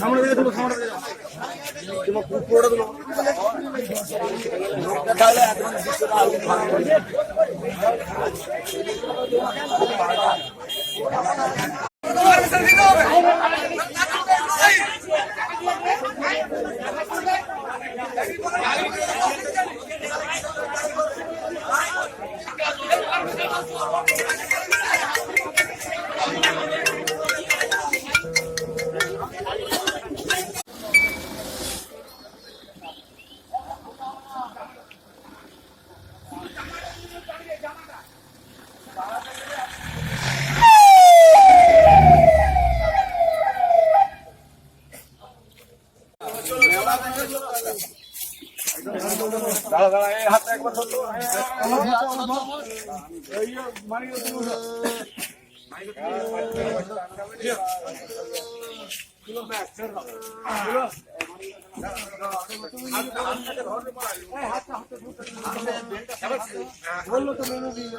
সামনে দিয়ে তুমি সামনে দিয়ে তোমার পুরোটা দিল লোকটা তাহলে 我先出去玩儿。দাঁড়া দাঁড়া এই হাতটা একবার ধরতো এই মানে বলল তো মেনু দিয়ে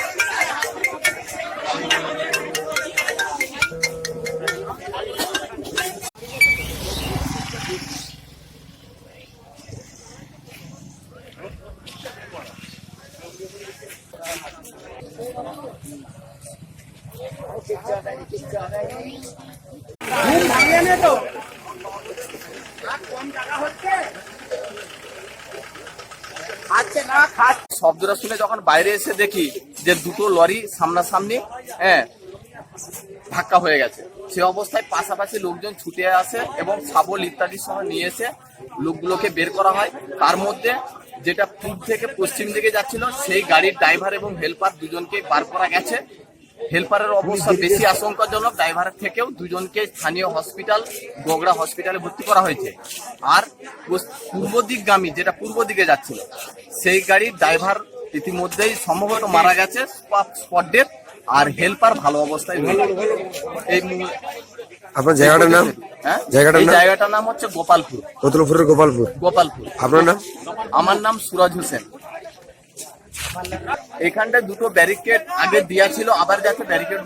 শব্দটা শুনে যখন বাইরে এসে দেখি যে দুটো লরি সামনাসামনি হ্যাঁ ধাক্কা হয়ে গেছে। সে অবস্থায় পাশাপাশি লোকজন ছুটে আসে এবং শাবল ইত্যাদির সহ নিয়ে এসে লোকগুলোকে বের করা হয়। তার মধ্যে যেটা পূর্ব থেকে পশ্চিম দিকে যাচ্ছিল সেই গাড়ির ড্রাইভার এবং হেল্পার দুজনকে বার করা গেছে। হেল্পারের অবস্থা বেশি আশঙ্কাজনক ড্রাইভারের থেকেও দুজনকে স্থানীয় হসপিটাল বগড়া হসপিটালে ভর্তি করা হয়েছে। আর পূর্ব দিকগামী যেটা পূর্ব দিকে যাচ্ছিল সেই গাড়ির ড্রাইভার ইতিমধ্যেই সম্ভবত মারা গেছে স্পট ডেথ আর হেল্পার ভালো অবস্থায় এই আপনার জায়গাটার নাম? হ্যাঁ? জায়গাটার নাম? জায়গাটার নাম হচ্ছে গোপালপুর। গোপালপুর। গোপালপুর। আপনার নাম? আমার নাম সুরজ হোসেন। এখানটা দুটো ব্যারিকেড আগে দেওয়া ছিল আবার যাতে ব্যারিকেড